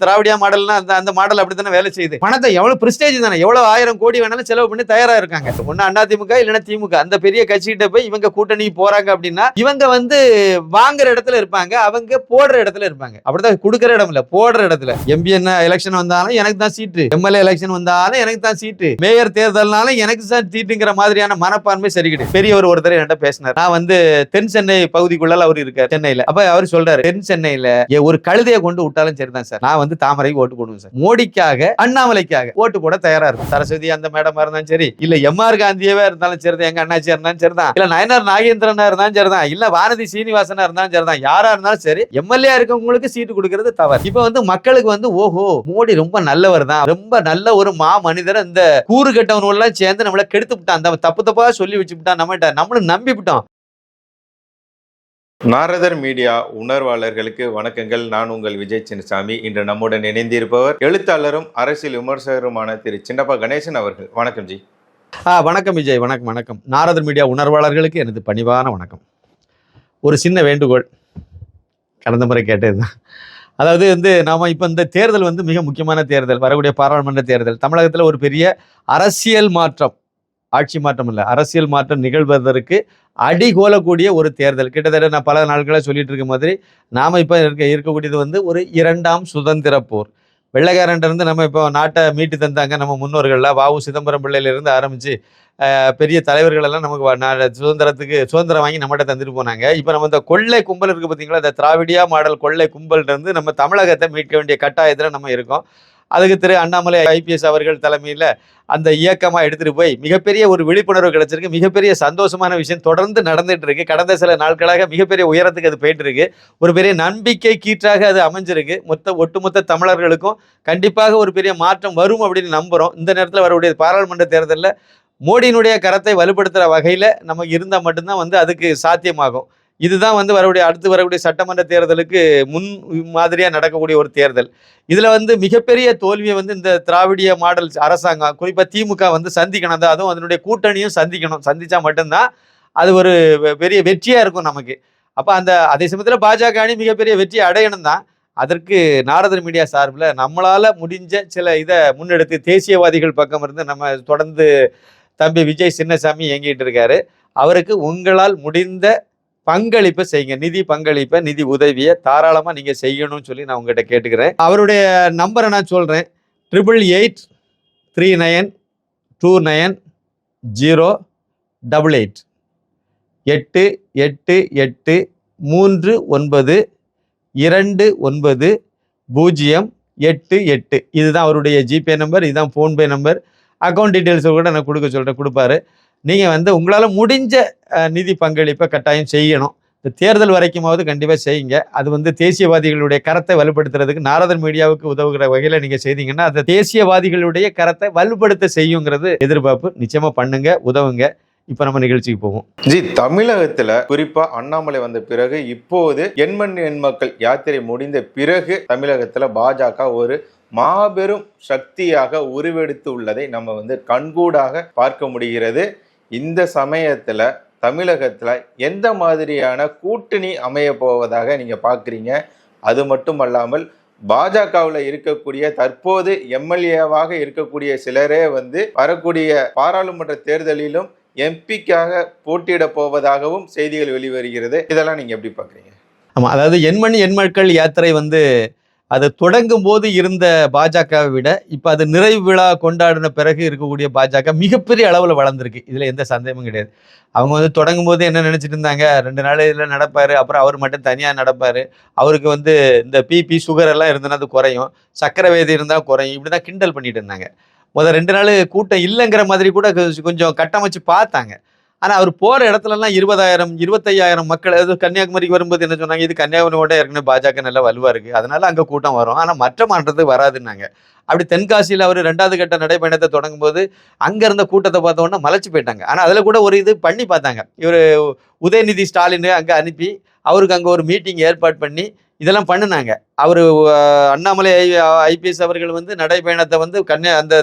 திராவிடியா மாடல்னா அந்த அந்த மாடல் அப்படி தானே வேலை செய்யுது. பணத்தை எவ்வளவு பிரிஸ்டேஜ் தானே? எவ்வளவு ஆயிரம் கோடி வேணாலும் செலவு பண்ணி தயாரா இருக்காங்க. ஒன்னு அண்ணா திமுக இல்லைன்னா திமுக. அந்த பெரிய கட்சிகிட்ட போய் இவங்க கூட்டணி போறாங்க அப்படின்னா இவங்க வந்து வாங்குற இடத்துல இருப்பாங்க அவங்க போடுற இடத்துல இருப்பாங்க. அப்படிதான் கொடுக்குற இடம் இல்ல போடுற இடத்துல. எம்பி என்ன எலெக்ஷன் வந்தாலும் எனக்கு தான் சீட்டு எம்எல்ஏ எலெக்ஷன் வந்தாலும் எனக்கு தான் சீட்டு மேயர் தேர்தல்னாலும் எனக்கு தான் சீட்டுங்கிற மாதிரியான மனப்பான்மை சரிக்கிட்டு. பெரியவர் ஒருத்தர் என்கிட்ட பேசினார். நான் வந்து தென் சென்னை பகுதிக்குள்ள அவர் இருக்கார் சென்னையில. அப்ப அவர் சொல்றாரு தென் சென்னையில ஒரு கழுதையை கொண்டு விட்டாலும் சரிதான் சார். நான் வந்து தாமரைக்கு ஓட்டு போடுவோம் சார். மோடிக்காக அண்ணாமலைக்காக ஓட்டு போட தயாரா இருக்கும் சரஸ்வதி அந்த மேடமா இருந்தாலும் சரி இல்ல எம்ஆர் காந்தியவே இருந்தாலும் சரிதான் எங்க அண்ணாச்சியா இருந்தாலும் சரிதான் இல்ல நயனார் நாகேந்திரனா இருந்தாலும் சரிதான் இல்ல வானதி சீனிவாசனா இருந்தாலும் சரிதான் யாரா இருந்தாலும் சரி எம்எல்ஏ இருக்கவங்களுக்கு சீட்டு கொடுக்கறது தவறு. இப்ப வந்து மக்களுக்கு வந்து ஓஹோ மோடி ரொம்ப நல்லவர் தான். ரொம்ப நல்ல ஒரு மா மனிதர் இந்த கூறு கெட்டவனு எல்லாம் சேர்ந்து நம்மள கெடுத்து விட்டான். அந்த தப்பு தப்பா சொல்லி வச்சு விட்டான் நம்மகிட்ட. நம்மளும் நம்பி விட்டோம் நாரதர் மீடியா உணர்வாளர்களுக்கு வணக்கங்கள். நான் உங்கள் விஜய் சின்னசாமி. இன்று நம்முடன் இணைந்திருப்பவர் எழுத்தாளரும் அரசியல் விமர்சகருமான திரு சின்னப்பா கணேசன் அவர்கள். வணக்கம் ஜி. ஆ வணக்கம் விஜய். வணக்கம் வணக்கம். நாரதர் மீடியா உணர்வாளர்களுக்கு எனது பணிவான வணக்கம். ஒரு சின்ன வேண்டுகோள். கடந்த முறை கேட்டது தான் அதாவது வந்து நாம் இப்போ இந்த தேர்தல் வந்து மிக முக்கியமான தேர்தல். வரக்கூடிய பாராளுமன்ற தேர்தல். தமிழகத்தில் ஒரு பெரிய அரசியல் மாற்றம். ஆட்சி மாற்றம் இல்லை அரசியல் மாற்றம் நிகழ்வதற்கு அடிகோலக்கூடிய ஒரு தேர்தல். கிட்டத்தட்ட நான் பல நாட்களாக சொல்லிட்டு இருக்க மாதிரி நாம் இப்போ இருக்க இருக்கக்கூடியது வந்து ஒரு இரண்டாம் சுதந்திர போர். வெள்ளைக்காரன்ட்டிருந்து நம்ம இப்போ நாட்டை மீட்டு தந்தாங்க நம்ம முன்னோர்கள்லாம் வாவு சிதம்பரம் பிள்ளையிலேருந்து ஆரம்பித்து பெரிய தலைவர்களெல்லாம் நமக்கு சுதந்திரத்துக்கு சுதந்திரம் வாங்கி நம்மகிட்ட தந்துட்டு போனாங்க. இப்போ நம்ம இந்த கொள்ளை கும்பல் இருக்குது பார்த்தீங்களா இந்த திராவிடியா மாடல் கொள்ளை கும்பல்ட்ட இருந்து நம்ம தமிழகத்தை மீட்க வேண்டிய கட்டாயத்தில் நம்ம இருக்கோம். அதுக்கு திரு அண்ணாமலை ஐபிஎஸ் அவர்கள் தலைமையில் அந்த இயக்கமாக எடுத்துகிட்டு போய் மிகப்பெரிய ஒரு விழிப்புணர்வு கிடைச்சிருக்கு. மிகப்பெரிய சந்தோஷமான விஷயம். தொடர்ந்து நடந்துகிட்டு இருக்கு. கடந்த சில நாட்களாக மிகப்பெரிய உயரத்துக்கு அது போயிட்டு இருக்கு. ஒரு பெரிய நம்பிக்கை கீற்றாக அது அமைஞ்சிருக்கு. மொத்த ஒட்டுமொத்த தமிழர்களுக்கும் கண்டிப்பாக ஒரு பெரிய மாற்றம் வரும் அப்படின்னு நம்புகிறோம் இந்த நேரத்தில் வரக்கூடிய பாராளுமன்ற தேர்தலில் மோடியினுடைய கரத்தை வலுப்படுத்துகிற வகையில் நம்ம இருந்தால் மட்டும்தான் வந்து அதுக்கு சாத்தியமாகும். இதுதான் வந்து வரக்கூடிய அடுத்து வரக்கூடிய சட்டமன்ற தேர்தலுக்கு முன் மாதிரியாக நடக்கக்கூடிய ஒரு தேர்தல். இதில் வந்து மிகப்பெரிய தோல்வியை வந்து இந்த திராவிடிய மாடல் அரசாங்கம் குறிப்பாக திமுக வந்து சந்திக்கணும். தான் அதுவும் அதனுடைய கூட்டணியும் சந்திக்கணும். சந்தித்தா மட்டும்தான் அது ஒரு வெ- பெரிய வெற்றியாக இருக்கும் நமக்கு. அப்போ அந்த அதே சமயத்தில் பாஜக அணி மிகப்பெரிய வெற்றி அடையணும் தான். அதற்கு நாரதர் மீடியா சார்பில் நம்மளால் முடிஞ்ச சில இதை முன்னெடுத்து தேசியவாதிகள் பக்கம் இருந்து நம்ம தொடர்ந்து தம்பி விஜய் சின்னசாமி இயங்கிட்டு இருக்காரு. அவருக்கு உங்களால் முடிந்த பங்களிப்பை செய்யுங்க. நிதி பங்களிப்பை நிதி உதவியை தாராளமாக நீங்கள் செய்யணும்னு சொல்லி நான் உங்ககிட்ட கேட்டுக்கிறேன். அவருடைய நம்பரை நான் சொல்கிறேன் triple eight three nine two nine zero double eight. எட்டு எட்டு எட்டு மூன்று ஒன்பது இரண்டு ஒன்பது பூஜ்ஜியம் எட்டு எட்டு. இதுதான் அவருடைய ஜிபே நம்பர் இதுதான் ஃபோன்பே நம்பர். அக்கௌண்ட் டீட்டெயில்ஸை கூட நான் கொடுக்க சொல்கிறேன் கொடுப்பாரு. நீங்கள் வந்து உங்களால் முடிஞ்ச நிதி பங்களிப்பை கட்டாயம் செய்யணும். இந்த தேர்தல் வரைக்குமாவது கண்டிப்பாக செய்யுங்க. அது வந்து தேசியவாதிகளுடைய கரத்தை வலுப்படுத்துறதுக்கு நாரதர் மீடியாவுக்கு உதவுகிற வகையில் நீங்கள் செய்தீங்கன்னா அந்த தேசியவாதிகளுடைய கரத்தை வலுப்படுத்த செய்யுங்கிறது எதிர்பார்ப்பு. நிச்சயமாக பண்ணுங்க உதவுங்க. இப்போ நம்ம நிகழ்ச்சிக்கு போவோம். ஜி தமிழகத்துல குறிப்பா அண்ணாமலை வந்த பிறகு இப்போது எண்மண் எண்மக்கள் யாத்திரை முடிந்த பிறகு தமிழகத்துல பாஜக ஒரு மாபெரும் சக்தியாக உருவெடுத்து உள்ளதை நம்ம வந்து கண்கூடாக பார்க்க முடிகிறது. இந்த சமயத்தில் தமிழகத்தில் எந்த மாதிரியான கூட்டணி அமைய போவதாக நீங்கள் பார்க்குறீங்க அது மட்டும் அல்லாமல் பாஜகவில் இருக்கக்கூடிய தற்போது எம்எல்ஏவாக இருக்கக்கூடிய சிலரே வந்து வரக்கூடிய பாராளுமன்ற தேர்தலிலும் எம்பிக்காக போட்டியிட போவதாகவும் செய்திகள் வெளிவருகிறது. இதெல்லாம் நீங்கள் எப்படி பார்க்குறீங்க ஆமாம் அதாவது எண்மணி எண்மக்கள் யாத்திரை வந்து அது தொடங்கும் போது இருந்த பாஜகவை விட இப்போ அது நிறைவு விழா கொண்டாடின பிறகு இருக்கக்கூடிய பாஜக மிகப்பெரிய அளவில் வளர்ந்துருக்கு. இதில் எந்த சந்தேகமும் கிடையாது. அவங்க வந்து தொடங்கும் போது என்ன நினச்சிட்டு இருந்தாங்க? ரெண்டு நாள் இதில் நடப்பார் அப்புறம் அவர் மட்டும் தனியாக நடப்பார். அவருக்கு வந்து இந்த பிபி சுகர் எல்லாம் இருந்ததுன்னா அது குறையும். சக்கரை வேதி இருந்தால் குறையும். இப்படி தான் கிண்டல் பண்ணிட்டு இருந்தாங்க. முதல் ரெண்டு நாள் கூட்டம் இல்லைங்கிற மாதிரி கூட கொஞ்சம் கொஞ்சம் கட்டமைச்சு பார்த்தாங்க. ஆனால் அவர் போகிற இடத்துலலாம் இருபதாயிரம் இருபத்தையாயிரம் மக்கள் அது கன்னியாகுமரிக்கு வரும்போது என்ன சொன்னாங்க இது கன்னியாகுமரியோட ஏற்கனவே பாஜக நல்லா வலுவாக இருக்குது அதனால அங்கே கூட்டம் வரும். ஆனால் மற்ற மாற்றத்துக்கு வராதுன்னாங்க. அப்படி தென்காசியில் அவர் ரெண்டாவது கட்ட நடைப்பயணத்தை தொடங்கும் போது அங்கே இருந்த கூட்டத்தை பார்த்தோன்னா மலைச்சு போயிட்டாங்க. ஆனால் அதில் கூட ஒரு இது பண்ணி பார்த்தாங்க. இவர் உதயநிதி ஸ்டாலின் அங்கே அனுப்பி அவருக்கு அங்கே ஒரு மீட்டிங் ஏற்பாடு பண்ணி இதெல்லாம் பண்ணுனாங்க. அவர் அண்ணாமலை ஐபிஎஸ் அவர்கள் வந்து நடைப்பயணத்தை வந்து கன்னியா அந்த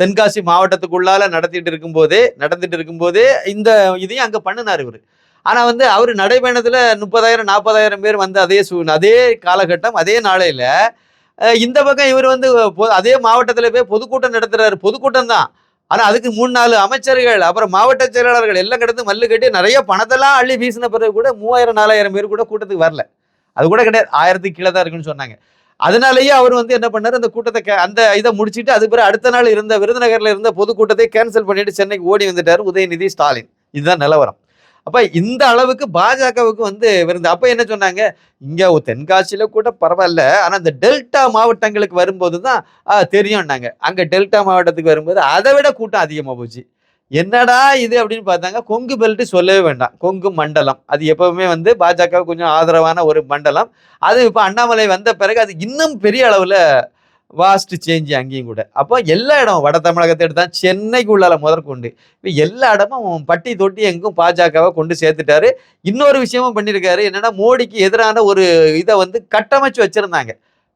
தென்காசி மாவட்டத்துக்குள்ளால நடத்திட்டு இருக்கும்போதே நடந்துட்டு இருக்கும்போதே இந்த இதையும் அங்கே பண்ணினார் இவர். ஆனால் வந்து அவர் நடைப்பயணத்தில் முப்பதாயிரம் நாற்பதாயிரம் பேர் வந்து அதே சூ அதே காலகட்டம் அதே நாளையில் இந்த பக்கம் இவர் வந்து அதே மாவட்டத்தில் போய் பொதுக்கூட்டம் நடத்துகிறாரு பொதுக்கூட்டம் தான். ஆனால் அதுக்கு மூணு நாலு அமைச்சர்கள் அப்புறம் மாவட்ட செயலாளர்கள் எல்லாம் கிடந்து மல்லு கட்டி நிறைய பணத்தெல்லாம் அள்ளி வீசின பிறகு கூட மூவாயிரம் நாலாயிரம் பேர் கூட கூட்டத்துக்கு வரல. அது கூட கிடையாது. ஆயிரத்துக்கு கீழே தான் இருக்குன்னு சொன்னாங்க. அதனாலேயே அவர் வந்து என்ன பண்ணார்? அந்த கூட்டத்தை அந்த இதை முடிச்சுட்டு அது பிறகு அடுத்த நாள் இருந்த விருதுநகரில் இருந்த பொதுக்கூட்டத்தை கேன்சல் பண்ணிட்டு சென்னைக்கு ஓடி வந்துட்டார் உதயநிதி ஸ்டாலின். இதுதான் நிலவரம். அப்போ இந்த அளவுக்கு பாஜகவுக்கு வந்து விருந்து. அப்போ என்ன சொன்னாங்க? இங்கே தென்காசியில் கூட பரவாயில்ல. ஆனால் இந்த டெல்டா மாவட்டங்களுக்கு வரும்போது தான் தெரியும்னாங்க. அங்கே டெல்டா மாவட்டத்துக்கு வரும்போது அதை விட கூட்டம் அதிகமாக போச்சு. என்னடா இது அப்படின்னு பார்த்தாங்க. கொங்கு பெல்ட் சொல்லவே வேண்டாம். கொங்கு மண்டலம். அது எப்பவுமே வந்து பாஜக கொஞ்சம் ஆதரவான ஒரு மண்டலம். அது இப்போ அண்ணாமலை வந்த பிறகு அது இன்னும் பெரிய அளவில் வாஸ்ட் சேஞ்ச் அங்கேயும் கூட. அப்போ எல்லா இடம் வட தமிழகத்தை எடுத்தான் சென்னைக்கு உள்ளால முதற்கொண்டு. இப்போ எல்லா இடமும் பட்டி தொட்டி எங்கும் பாஜகவை கொண்டு சேர்த்துட்டாரு. இன்னொரு விஷயமும் பண்ணியிருக்காரு. என்னன்னா மோடிக்கு எதிரான ஒரு இதை வந்து கட்டமைச்சு வச்சிருந்தாங்க.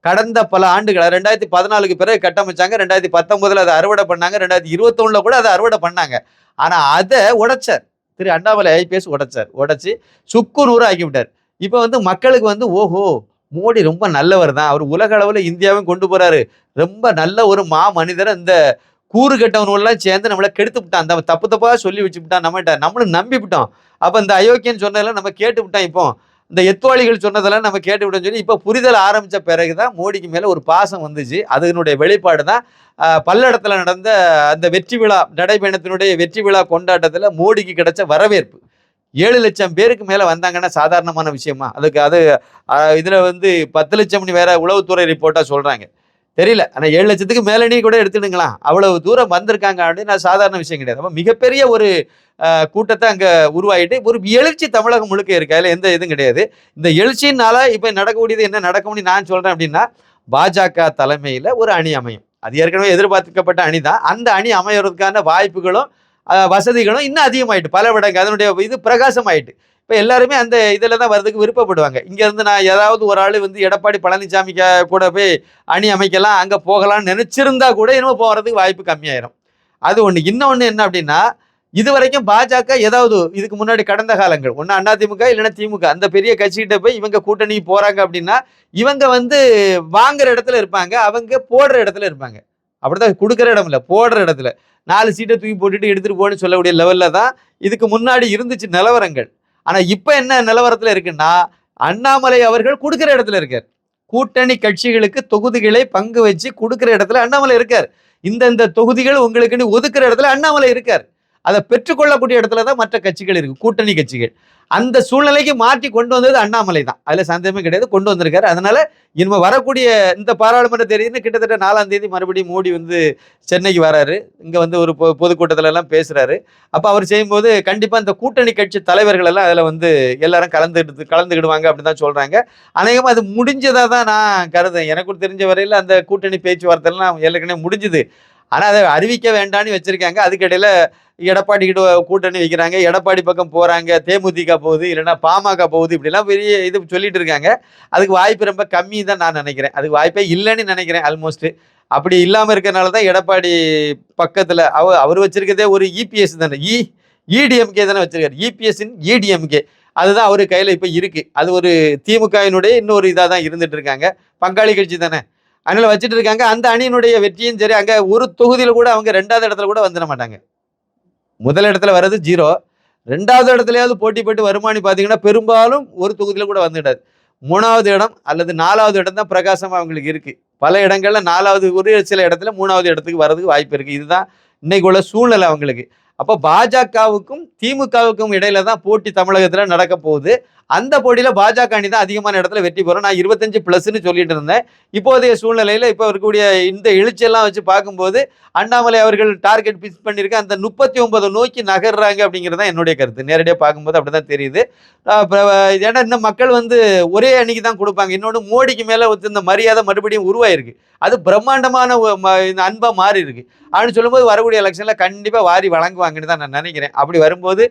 கடந்த பல ஆண்டுகள் ரெண்டாயிரத்தி பதினாலுக்கு பிறகு கட்டமைச்சாங்க ரெண்டாயிரத்தி பத்தொன்பதுல அதை அறுவடை பண்ணாங்க ரெண்டாயிரத்தி இருபத்தொன்னுல கூட அதை அறுவடை பண்ணாங்க. ஆனா அதை உடைச்சார். திரு அண்ணாமலை ஐபிஎஸ் உடைச்சார். உடைச்சு சுக்கு நூறு ஆக்கி விட்டார். இப்போ வந்து மக்களுக்கு வந்து ஓஹோ மோடி ரொம்ப நல்லவர் தான். அவர் உலக அளவில் இந்தியாவும் கொண்டு போறாரு. ரொம்ப நல்ல ஒரு மா மனிதரை இந்த கூறு கட்டவனெல்லாம் சேர்ந்து நம்மளை கெடுத்து விட்டான். அந்த தப்பு தப்பாக சொல்லி வச்சு விட்டான். நம்மகிட்ட நம்மளும் நம்பி விட்டோம். அப்போ இந்த அயோக்கியன்னு சொன்னதெல்லாம் நம்ம கேட்டு விட்டான் இப்போ. இந்த எத்துவாளிகள் சொன்னதெல்லாம் நம்ம கேட்டு விட்டோம்னு சொல்லி இப்போ புரிதல் ஆரம்பித்த பிறகு தான் மோடிக்கு மேலே ஒரு பாசம் வந்துச்சு. அதனுடைய வெளிப்பாடு தான் பல்லடத்தில் நடந்த அந்த வெற்றி விழா நடைபயணத்தினுடைய வெற்றி விழா கொண்டாட்டத்தில் மோடிக்கு கிடைச்ச வரவேற்பு. ஏழு லட்சம் பேருக்கு மேலே வந்தாங்கன்னா சாதாரணமான விஷயமா? அதுக்கு அது இதில் வந்து பத்து லட்சம்னு வேற உளவுத்துறை ரிப்போர்ட்டாக சொல்கிறாங்க தெரியல. ஆனால் ஏழு லட்சத்துக்கு மேலனே கூட எடுத்துடுங்களாம் அவ்வளவு தூரம் வந்திருக்காங்க அப்படின்னு நான் சாதாரண விஷயம் கிடையாது. அப்போ மிகப்பெரிய ஒரு கூட்டத்தை அங்கே உருவாயிட்டு ஒரு எழுச்சி தமிழகம் முழுக்க இருக்கு. அதுல எந்த இதுவும் கிடையாது. இந்த எழுச்சினால இப்போ நடக்கக்கூடியது என்ன நடக்கும்னு நான் சொல்கிறேன் அப்படின்னா பாஜக தலைமையில் ஒரு அணி அமையும். அது ஏற்கனவே எதிர்பார்க்கப்பட்ட அணி தான். அந்த அணி அமையறதுக்கான வாய்ப்புகளும் வசதிகளும் இன்னும் அதிகமாயிட்டு பல விடங்க. அதனுடைய இது பிரகாசமாயிட்டு. இப்போ எல்லாருமே அந்த இதில் தான் வரதுக்கு விருப்பப்படுவாங்க. இங்கேருந்து நான் ஏதாவது ஒரு ஆள் வந்து எடப்பாடி பழனிசாமி கூட போய் அணி அமைக்கலாம் அங்கே போகலாம்னு நினச்சிருந்தா கூட இன்னும் போகிறதுக்கு வாய்ப்பு கம்மியாயிரும். அது ஒன்று இன்னொன்று என்ன அப்படின்னா இது வரைக்கும் பாஜக ஏதாவது இதுக்கு முன்னாடி கடந்த காலங்கள் ஒன்று அதிமுக இல்லைன்னா திமுக அந்த பெரிய கட்சிகிட்ட போய் இவங்க கூட்டணி போகிறாங்க அப்படின்னா இவங்க வந்து வாங்குற இடத்துல இருப்பாங்க அவங்க போடுற இடத்துல இருப்பாங்க. அப்படிதான் கொடுக்குற இடம் இல்லை போடுற இடத்துல. நாலு சீட்டை தூக்கி போட்டுட்டு எடுத்துட்டு போகணும்னு சொல்லக்கூடிய லெவலில் தான் இதுக்கு முன்னாடி இருந்துச்சு நிலவரங்கள். ஆனால் இப்போ என்ன நிலவரத்தில் இருக்குன்னா அண்ணாமலை அவர்கள் கொடுக்குற இடத்துல இருக்கார். கூட்டணி கட்சிகளுக்கு தொகுதிகளை பங்கு வச்சு கொடுக்குற இடத்துல அண்ணாமலை இருக்கார். இந்த இந்த தொகுதிகள் உங்களுக்குன்னு ஒதுக்குற இடத்துல அண்ணாமலை இருக்கார். அதை பெற்றுக்கொள்ளக்கூடிய இடத்துல தான் மற்ற கட்சிகள் இருக்கு கூட்டணி கட்சிகள். அந்த சூழ்நிலைக்கு மாற்றி கொண்டு வந்தது அண்ணாமலை தான். அதுல சந்தேகமே கிடையாது. கொண்டு வந்திருக்காரு. அதனால இனிமே வரக்கூடிய இந்த பாராளுமன்ற தேதின்னு கிட்டத்தட்ட நாலாம் தேதி மறுபடியும் மோடி வந்து சென்னைக்கு வராரு. இங்க வந்து ஒரு பொ- பொதுக்கூட்டத்துல எல்லாம் பேசுறாரு. அப்ப அவர் செய்யும்போது கண்டிப்பா இந்த கூட்டணி கட்சி தலைவர்கள் எல்லாம் அதுல வந்து எல்லாரும் கலந்துக்கிட்டு கலந்துக்கிடுவாங்க அப்படின்னு தான் சொல்றாங்க. அநேகமா அது முடிஞ்சதா தான் நான் கருதேன் எனக்கு தெரிஞ்ச வரையில அந்த கூட்டணி பேச்சுவார்த்தை எல்லாம் ஏற்கனவே முடிஞ்சுது. ஆனால் அதை அறிவிக்க வேண்டான்னு வச்சுருக்காங்க. அதுக்கிடையில் எடப்பாடி கிட்ட கூட்டணி வைக்கிறாங்க. எடப்பாடி பக்கம் போகிறாங்க தேமுதிக போகுது இல்லைன்னா பாமக போகுது. இப்படிலாம் பெரிய இது சொல்லிட்டு இருக்காங்க. அதுக்கு வாய்ப்பு ரொம்ப கம்மி தான் நான் நினைக்கிறேன். அதுக்கு வாய்ப்பே இல்லைன்னு நினைக்கிறேன் ஆல்மோஸ்ட்டு அப்படி இல்லாமல் இருக்கிறனால தான் எடப்பாடி பக்கத்தில் அவ அவர் வச்சுருக்கதே ஒரு இபிஎஸ் தானே. E, இ இடிஎம்கே தானே வச்சுருக்காரு. இபிஎஸ்இன் இடிஎம்கே அதுதான் அவர் கையில் இப்போ இருக்குது அது ஒரு திமுகவினுடைய இன்னொரு இதாக தான் இருந்துகிட்டு இருக்காங்க. பங்காளி கட்சி தானே. அதனால் வச்சுட்டு இருக்காங்க. அந்த அணியினுடைய வெற்றியும் சரி அங்கே ஒரு தொகுதியில் கூட அவங்க ரெண்டாவது இடத்துல கூட வந்துட மாட்டாங்க. முதல் இடத்துல வர்றது ஜீரோ. ரெண்டாவது இடத்துலையாவது போட்டி போட்டு வருமானி பார்த்தீங்கன்னா பெரும்பாலும் ஒரு தொகுதியில் கூட வந்துடாது. மூணாவது இடம் அல்லது நாலாவது இடம் தான் பிரகாசமாக அவங்களுக்கு இருக்குது பல இடங்களில் நாலாவது ஒரு சில இடத்துல மூணாவது இடத்துக்கு வர்றதுக்கு வாய்ப்பு இருக்குது இதுதான் இன்னைக்கு உள்ள சூழ்நிலை அவங்களுக்கு. அப்போ பாஜகவுக்கும் திமுகவுக்கும் இடையில தான் போட்டி தமிழகத்தில் நடக்க போகுது. அந்த போட்டியில் பாஜக அணி தான் அதிகமான இடத்துல வெற்றி பெறும். நான் இருபத்தஞ்சு ப்ளஸ்ன்னு சொல்லிட்டு இருந்தேன். இப்போதைய சூழ்நிலையில் இப்போ இருக்கக்கூடிய இந்த எழுச்சியெல்லாம் வச்சு பார்க்கும்போது அண்ணாமலை அவர்கள் டார்கெட் பிக்ஸ் பண்ணியிருக்க அந்த முப்பத்தி ஒன்பது நோக்கி நகர்றாங்க அப்படிங்கிறது தான் என்னுடைய கருத்து. நேரடியாக பார்க்கும்போது அப்படி தான் தெரியுது ஏன்னா இந்த மக்கள் வந்து ஒரே அன்னைக்கு தான் கொடுப்பாங்க. இன்னொன்று மோடிக்கு மேலே இந்த மரியாதை மறுபடியும் உருவாயிருக்கு. அது பிரம்மாண்டமான அன்பாக ம- இந்த மாறி இருக்கு அப்படின்னு சொல்லும்போது வரக்கூடிய எலெக்ஷனில் கண்டிப்பாக வாரி வழங்குவாங்கன்னு தான் நான் நினைக்கிறேன். அப்படி வரும்போது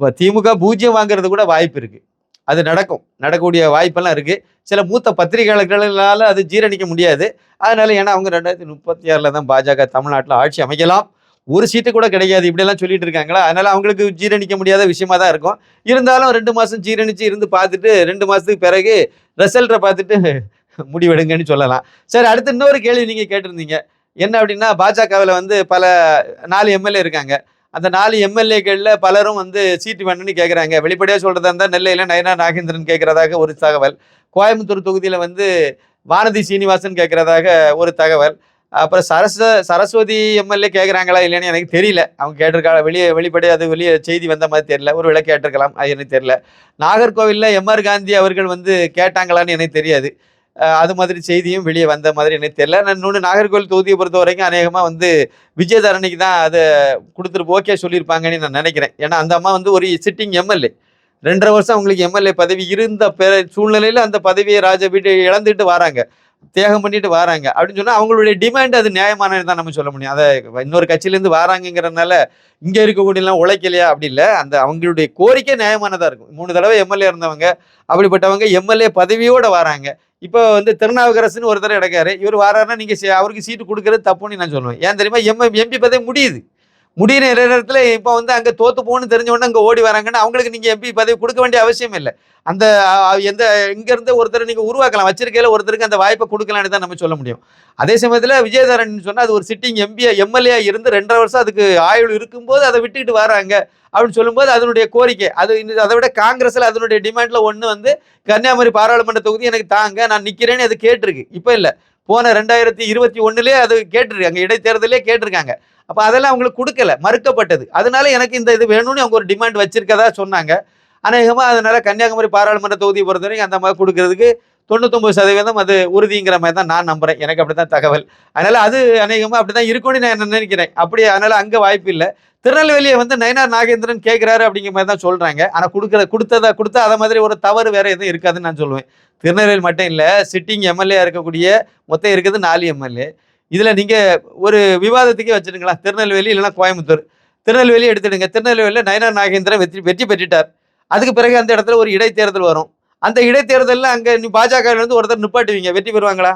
ப- திமுக பூஜ்ஜியம் வாங்குறது கூட வாய்ப்பு இருக்குது அது நடக்கும். நடக்கக்கூடிய வாய்ப்பெல்லாம் இருக்குது சில மூத்த பத்திரிகையாளர்களால் அது ஜீரணிக்க முடியாது. அதனால ஏன்னா அவங்க ரெண்டாயிரத்தி முப்பத்தி ஆறில் தான் பாஜக தமிழ்நாட்டில் ஆட்சி அமைக்கலாம். ஒரு சீட்டு கூட கிடைக்காது இப்படியெல்லாம் சொல்லிட்டு இருக்காங்களா? அதனால் அவங்களுக்கு ஜீரணிக்க முடியாத விஷயமா தான் இருக்கும். இருந்தாலும் ரெண்டு மாதம் ஜீரணிச்சு இருந்து பார்த்துட்டு ரெண்டு மாதத்துக்கு பிறகு ரிசல்ட்டை பார்த்துட்டு முடிவெடுங்கன்னு சொல்லலாம். சரி அடுத்து இன்னொரு கேள்வி நீங்கள் கேட்டிருந்தீங்க. என்ன அப்படின்னா பாஜகவில் வந்து பல நாலு எம்எல்ஏ இருக்காங்க. அந்த நாலு எம்எல்ஏக்களில் பலரும் வந்து சீட்டு வேணும்னு கேட்குறாங்க வெளிப்படையாக சொல்கிறதா இருந்தால் நெல்லையில் நயனா நாகேந்திரன் கேட்குறதாக ஒரு தகவல். கோயம்புத்தூர் தொகுதியில் வந்து வானதி சீனிவாசன் கேட்குறதாக ஒரு தகவல். அப்புறம் சரஸ்வ சரஸ்வதி எம்எல்ஏ கேட்குறாங்களா இல்லைன்னு எனக்கு தெரியல. அவங்க கேட்டிருக்கா வெளியே வெளிப்படையாக அது வெளியே செய்தி வந்த மாதிரி தெரியல. ஒரு வேளை கேட்டிருக்கலாம் அது எனக்கு தெரியல. நாகர்கோவிலில் எம்ஆர் காந்தி அவர்கள் வந்து கேட்டாங்களான்னு எனக்கு தெரியாது. அது மாதிரி செய்தியும் வெளியே வந்த மாதிரி எனக்கு தெரியல. நான் இன்னொன்று நாகர்கோவில் தொகுதியை பொறுத்த வரைக்கும் அநேகமாக வந்து விஜயதரணிக்கு தான் அதை கொடுத்துட்டு ஓகே சொல்லியிருப்பாங்கன்னு நான் நினைக்கிறேன். ஏன்னா அந்த அம்மா வந்து ஒரு சிட்டிங் எம்எல்ஏ ரெண்டரை வருஷம் அவங்களுக்கு எம்எல்ஏ பதவி இருந்த பிற சூழ்நிலையில் அந்த பதவியை ராஜ வீட்டு இழந்துட்டு வராங்க. தியாகம் பண்ணிட்டு வராங்க. அப்படின்னு சொன்னா அவங்களுடைய டிமாண்ட் அது நியாயமானது தான் நம்ம சொல்ல முடியும். அதை இன்னொரு கட்சியிலேருந்து வராங்கங்கிறனால இங்க இருக்கக்கூடியலாம் உழைக்கலையா? அப்படி இல்லை. அந்த அவங்களுடைய கோரிக்கை நியாயமானதா இருக்கும். மூணு தடவை எம்எல்ஏ இருந்தவங்க அப்படிப்பட்டவங்க எம்எல்ஏ பதவியோட வராங்க. இப்போ வந்து திருநாவுக்கரசுன்னு ஒருத்தர் இடக்காரு இவர் வராருன்னா நீங்க சே- அவருக்கு சீட்டு கொடுக்கறது தப்புன்னு நான் சொல்லுவேன். ஏன் தெரியுமா? எம் எம்பி பதவி முடியுது. முடியிற நேரத்தில் இப்போ வந்து அங்கே தோத்து போகணும்னு தெரிஞ்ச உடனே அங்கே ஓடி வராங்கன்னு அவங்களுக்கு நீங்கள் எம்பி பதவி கொடுக்க வேண்டிய அவசியம் இல்லை. அந்த எந்த இங்கேருந்து ஒருத்தர் நீங்கள் உருவாக்கலாம். வச்சிருக்கையில் ஒருத்தருக்கு அந்த வாய்ப்பை கொடுக்கலான்னு தான் நம்ம சொல்ல முடியும். அதே சமயத்தில் விஜயதரன் சொன்னால் அது ஒரு சிட்டிங் எம்பி எம்எல்ஏ இருந்து ரெண்டரை வருஷம் அதுக்கு ஆயுள் இருக்கும்போது அதை விட்டுக்கிட்டு வராங்க அப்படின்னு சொல்லும்போது அதனுடைய கோரிக்கை. அது இன்னும் அதை விட காங்கிரஸில் அதனுடைய டிமாண்டில் ஒன்று வந்து கன்னியாகுமரி பாராளுமன்ற தொகுதி எனக்கு தாங்க நான் நிற்கிறேன்னு அது கேட்டிருக்கு. இப்போ இல்லை. போன ரெண்டாயிரத்தி இருபத்தி ஒன்றுலேயே அது கேட்டிருக்காங்க இடைத்தேர்தலே கேட்டிருக்காங்க. அப்போ அதெல்லாம் அவங்களுக்கு கொடுக்கல மறுக்கப்பட்டது. அதனால எனக்கு இந்த இது வேணும்னு அவங்க ஒரு டிமாண்ட் வச்சிருக்கதா சொன்னாங்க. அநேகமாக அதனால கன்னியாகுமரி பாராளுமன்ற தொகுதியை பொறுத்த வரைக்கும் அந்த மாதிரி கொடுக்கறதுக்கு தொண்ணூத்தொம்பது சதவீதம் அது உறுதிங்கிற மாதிரி தான் நான் நம்புறேன். எனக்கு அப்படி தான் தகவல். அதனால அது அநேகமாக அப்படி தான் இருக்கும்னு நான் நினைக்கிறேன். அப்படி அதனால அங்கே வாய்ப்பு இல்லை. திருநெல்வேலியை வந்து நயனார் நாகேந்திரன் கேட்குறாரு அப்படிங்கிற மாதிரி தான் சொல்கிறாங்க ஆனால் கொடுக்குற கொடுத்ததை கொடுத்தா அதை மாதிரி ஒரு தவறு வேறு எதுவும் இருக்காதுன்னு நான் சொல்லுவேன். திருநெல்வேலி மட்டும் இல்லை சிட்டிங் எம்எல்ஏ இருக்கக்கூடிய மொத்தம் இருக்குது நாலு எம்எல்ஏ இதில் நீங்கள் ஒரு விவாதத்துக்கே வச்சுருங்களா திருநெல்வேலி இல்லைன்னா கோயம்புத்தூர். திருநெல்வேலி எடுத்துடுங்க. திருநெல்வேலியில் நயனார் நாகேந்திரன் வெற்றி வெற்றி பெற்றுட்டார். அதுக்கு பிறகு அந்த இடத்துல ஒரு இடைத்தேர்தல் வரும். அந்த இடைத்தேர்தலில் அங்கே நீ பாஜகவிலேருந்து ஒருத்தர் நிப்பாட்டுவீங்க. வெற்றி பெறுவாங்களா?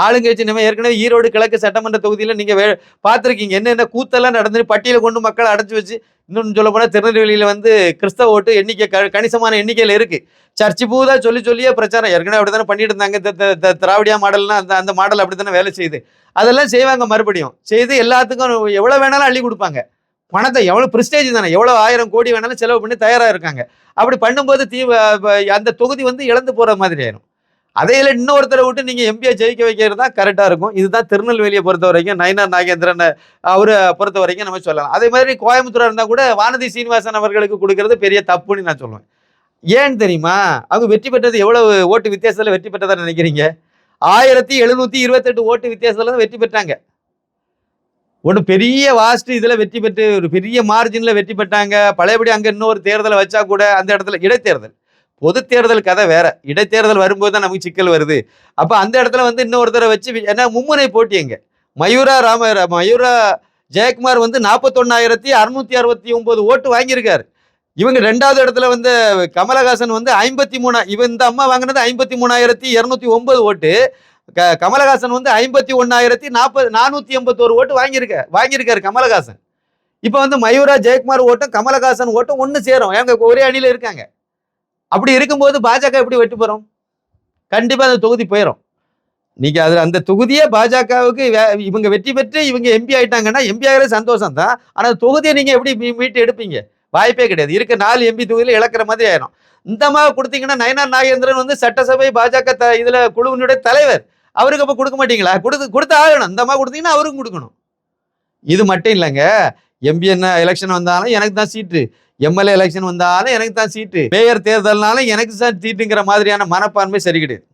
ஆளுங்கட்சி நம்ம ஏற்கனவே ஈரோடு கிழக்கு சட்டமன்ற தொகுதியில் நீங்கள் வே பார்த்துருக்கீங்க. என்னென்ன கூத்தெல்லாம் நடந்து பட்டியலை கொண்டு மக்களை அடைச்சி வச்சு இன்னொன்று சொல்ல போனால் திருநெல்வேலியில் வந்து கிறிஸ்தவ ஓட்டு எண்ணிக்கை க கணிசமான எண்ணிக்கையில் இருக்குது சர்ச்சு பூதா சொல்லி சொல்லியே பிரச்சாரம். ஏற்கனவே அப்படி தானே பண்ணிட்டு இருந்தாங்க. த- த- திராவிடியா மாடல்னா அந்த அந்த மாடல் அப்படி தானே வேலை செய்யுது. அதெல்லாம் செய்வாங்க மறுபடியும். செய்து எல்லாத்துக்கும் எவ்வளோ வேணாலும் அள்ளி கொடுப்பாங்க. பணத்தை எவ்வளோ ப்ரிஸ்டேஜ் தானே. எவ்வளோ ஆயிரம் கோடி வேணாலும் செலவு பண்ணி தயாராக இருக்காங்க. அப்படி பண்ணும்போது தீ அந்த தொகுதி வந்து இழந்து போகிற மாதிரி ஆயிரும். அதையில இன்னொருத்தரை விட்டு நீங்க எம்பியை ஜெயிக்க வைக்கிறது தான் கரெக்டா இருக்கும். இதுதான் திருநெல்வேலியை பொறுத்த வரைக்கும் நயனார் நாகேந்திரன் அவரை பொறுத்த வரைக்கும் நம்ம சொல்லலாம். அதே மாதிரி கோயம்புத்தூராக இருந்தால் கூட வானதி சீனிவாசன் அவர்களுக்கு கொடுக்கறது பெரிய தப்புன்னு நான் சொல்லுவேன். ஏன்னு தெரியுமா? அவங்க வெற்றி பெற்றது எவ்வளவு ஓட்டு வித்தியாசத்தில் வெற்றி பெற்றதா நினைக்கிறீங்க? ஆயிரத்தி எழுநூத்தி இருபத்தெட்டு ஓட்டு வித்தியாசத்துல தான் வெற்றி பெற்றாங்க. ஒன்று பெரிய வாஸ்ட் இதில் வெற்றி பெற்று ஒரு பெரிய மார்ஜினில் வெற்றி பெற்றாங்க. பழையபடி அங்கே இன்னொரு தேர்தலை வச்சா கூட அந்த இடத்துல இடைத்தேர்தல். பொது தேர்தல் கதை வேற. இடைத்தேர்தல் வரும்போது தான் நமக்கு சிக்கல் வருது. அப்போ அந்த இடத்துல வந்து இன்னொருத்தரை வச்சு ஏன்னா மும்முனை போட்டி எங்க? மயூரா ராம மயூரா ஜெயக்குமார் வந்து நாற்பத்தொன்னாயிரத்தி அறுநூத்தி அறுபத்தி ஒன்பது ஓட்டு வாங்கியிருக்காரு. இவங்க ரெண்டாவது இடத்துல வந்து கமலஹாசன் வந்து ஐம்பத்தி மூணா இவன் இந்த அம்மா வாங்கினது ஐம்பத்தி மூணாயிரத்தி இரநூத்தி ஒன்பது ஓட்டு. க கமலஹாசன் வந்து ஐம்பத்தி ஒன்னாயிரத்தி நாற்பது நானூற்றி எண்பத்தோரு ஓட்டு வாங்கியிருக்க வாங்கியிருக்காரு கமலஹாசன். இப்போ வந்து மயூரா ஜெயக்குமார் ஓட்டும் கமலஹாசன் ஓட்டும் ஒன்று சேரும். எங்க ஒரே அணியில் இருக்காங்க. அப்படி இருக்கும்போது பாஜக எப்படி வெற்றி பெறும்? கண்டிப்பாக அந்த தொகுதி போயிடும் நீங்க அதுல அந்த தொகுதியே பாஜகவுக்கு இவங்க வெற்றி பெற்று இவங்க எம்பி ஆயிட்டாங்கன்னா எம்பி ஆகிறது சந்தோஷம் தான் ஆனா தொகுதியை நீங்க எப்படி மீட்டு எடுப்பீங்க? வாய்ப்பே கிடையாது. இருக்க நாலு எம்பி தொகுதியில் இழக்கிற மாதிரி ஆயிரும். இந்த மாதிரி கொடுத்தீங்கன்னா நயனார் நாகேந்திரன் வந்து சட்டசபை பாஜக த இதுல குழுவினுடைய தலைவர். அவருக்கு அப்போ கொடுக்க மாட்டீங்களா? கொடுத்து கொடுத்து ஆகணும். இந்த மாதிரி கொடுத்தீங்கன்னா அவருக்கும் கொடுக்கணும். இது மட்டும் இல்லைங்க. எம்பி என்ன எலெக்ஷன் வந்தாலும் எனக்கு தான் சீட்டு எம்எல்ஏ எலெக்ஷன் வந்தாலும் எனக்கு தான் சீட்டு மேயர் தேர்தல்னாலும் எனக்கு தான் சீட்டுங்கிற மாதிரியான மனப்பான்மை சரி கிடையாது.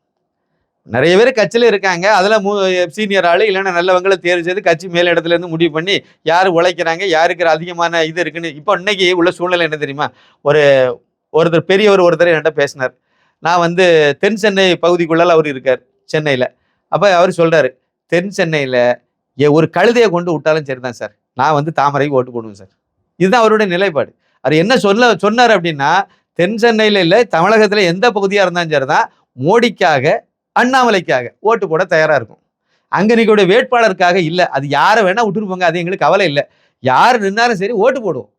நிறைய பேர் கட்சியில் இருக்காங்க. அதில் மூ சீனியர் ஆளு இல்லைன்னா நல்லவங்களை தேர்வு செய்து கட்சி மேல் முடிவு பண்ணி யார் உழைக்கிறாங்க யாருக்கு அதிகமான இது இருக்குன்னு இப்போ இன்னைக்கு உள்ள சூழ்நிலை என்ன தெரியுமா? ஒரு ஒருத்தர் பெரியவர் ஒருத்தர் என்கிட்ட பேசினார். நான் வந்து தென் சென்னை பகுதிக்குள்ளால் அவர் இருக்கார் சென்னையில். அப்போ அவர் சொல்கிறாரு தென் சென்னையில் ஒரு கழுதையை கொண்டு விட்டாலும் சரி தான் சார். நான் வந்து தாமரைக்கு ஓட்டு போடுவேன் சார். இதுதான் அவருடைய நிலைப்பாடு. அவர் என்ன சொல்ல சொன்னார் அப்படின்னா தென் சென்னையில் இல்லை தமிழகத்தில் எந்த பகுதியாக இருந்தாலும் சரிதான் மோடிக்காக அண்ணாமலைக்காக ஓட்டு போட தயாராக இருக்கும். அங்கே நிற்கக்கூடிய வேட்பாளருக்காக இல்லை. அது யாரை வேணால் விட்டுட்டு போங்க அது எங்களுக்கு கவலை இல்லை. யார் நின்னாலும் சரி ஓட்டு போடுவோம்.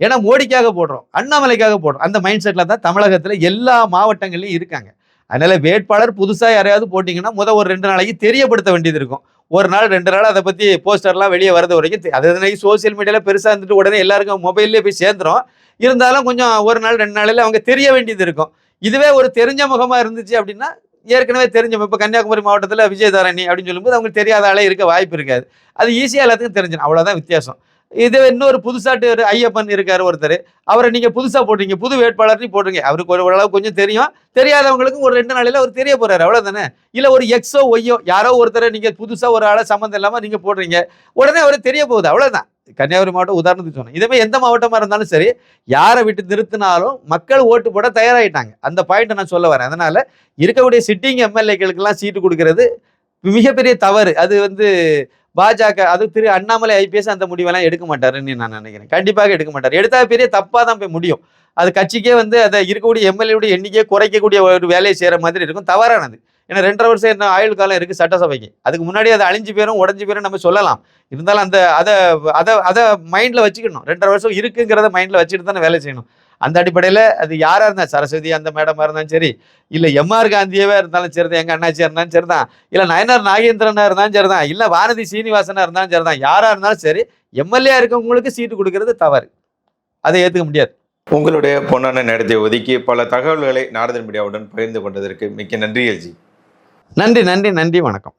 ஏன்னா மோடிக்காக போடுறோம் அண்ணாமலைக்காக போடுறோம். அந்த மைண்ட் செட்டில் தான் தமிழகத்தில் எல்லா மாவட்டங்கள்லையும் இருக்காங்க. அதனால் வேட்பாளர் புதுசாக யாரையாவது போட்டிங்கன்னா முத ஒரு ரெண்டு நாளைக்கு தெரியப்படுத்த வேண்டியது இருக்கும். ஒரு நாள் ரெண்டு நாள் அதை பத்தி போஸ்டர்லாம் வெளியே வரது வரைக்கும் அது இன்னைக்கு சோசியல் மீடியால பெருசா இருந்துட்டு உடனே எல்லாருக்கும் மொபைல்லே போய் சேர்ந்துரும். இருந்தாலும் கொஞ்சம் ஒரு நாள் ரெண்டு நாளில் அவங்க தெரிய வேண்டியது இருக்கும். இதுவே ஒரு தெரிஞ்ச முகமா இருந்துச்சு அப்படின்னா ஏற்கனவே தெரிஞ்ச இப்போ கன்னியாகுமரி மாவட்டத்தில் விஜயதாரணி அப்படின்னு சொல்லும்போது அவங்களுக்கு தெரியாத ஆளே இருக்க வாய்ப்பு இருக்காது. அது ஈஸியாக எல்லாத்துக்கும் தெரிஞ்சிடும். அவ்வளோதான் வித்தியாசம். இது இன்னொரு புதுசாட்டு ஒரு ஐயப்பன் இருக்காரு ஒருத்தர். அவரை நீங்க புதுசா போடுறீங்க. புது வேட்பாளர்னு போடுறீங்க. அவருக்கு ஒரு அளவு கொஞ்சம் தெரியும். தெரியாதவங்களுக்கும் ஒரு ரெண்டு நாளையில அவர் தெரிய போறாரு. அவ்வளவுதானே? இல்ல ஒரு எக்ஸோ ஒய்யோ யாரோ ஒருத்தரை நீங்க புதுசா ஒரு ஆளை சம்மந்தம் இல்லாம நீங்க போடுறீங்க. உடனே அவர் தெரிய போகுது. அவ்வளவுதான். கன்னியாகுமரி மாவட்டம் உதாரணத்துக்கு சொன்னேன். இதே எந்த மாவட்டமா இருந்தாலும் சரி யாரை விட்டு நிறுத்தினாலும் மக்கள் ஓட்டு போட தயாராகிட்டாங்க அந்த பாயிண்ட் நான் சொல்ல வரேன். அதனால இருக்கக்கூடிய சிட்டிங் எம்எல்ஏக்களுக்கெல்லாம் சீட்டு கொடுக்கறது மிகப்பெரிய தவறு. அது வந்து பாஜக அது திரு அண்ணாமலை ஐபிஎஸ் அந்த முடிவெல்லாம் எடுக்க மாட்டாருன்னு நான் நினைக்கிறேன். கண்டிப்பாக எடுக்க மாட்டார். எடுத்தா பெரிய தப்பாக தான் போய் முடியும். அது கட்சிக்கே வந்து அதை இருக்கக்கூடிய எம்எல்ஏடைய எண்ணிக்கையை குறைக்கக்கூடிய ஒரு வேலையை செய்கிற மாதிரி இருக்கும். தவறானது. ஏன்னா ரெண்டரை வருஷம் என்ன ஆயுள் காலம் இருக்குது சட்டசபைக்கு. அதுக்கு முன்னாடி அது அழிஞ்சு பேரும் உடஞ்சி பேரும் நம்ம சொல்லலாம். இருந்தாலும் அந்த அதை அதை அதை மைண்டில் வச்சுக்கணும். ரெண்டரை வருஷம் இருக்குங்கிறத மைண்டில் வச்சுட்டு தானே வேலை செய்யணும். அந்த அடிப்படையில் அது யாராக இருந்தா சரஸ்வதி அந்த மேடமாக இருந்தாலும் சரி இல்லை எம்ஆர் காந்தியவே இருந்தாலும் சரி தான் எங்கள் அண்ணாச்சியாக இருந்தாலும் சரி தான் இல்லை நயனார் நாகேந்திரனாக இருந்தாலும் சரி தான் இல்லை வானதி சீனிவாசனாக இருந்தாலும் சரி தான் யாராக இருந்தாலும் சரி எம்எல்ஏ இருக்கவங்களுக்கு சீட்டு கொடுக்கறது தவறு. அதை ஏற்றுக்க முடியாது. உங்களுடைய பொன்னான நேரத்தை ஒதுக்கி பல தகவல்களை நாரதன் மீடியாவுடன் பகிர்ந்து கொண்டதற்கு மிக்க நன்றி எல்ஜி. நன்றி நன்றி நன்றி வணக்கம்.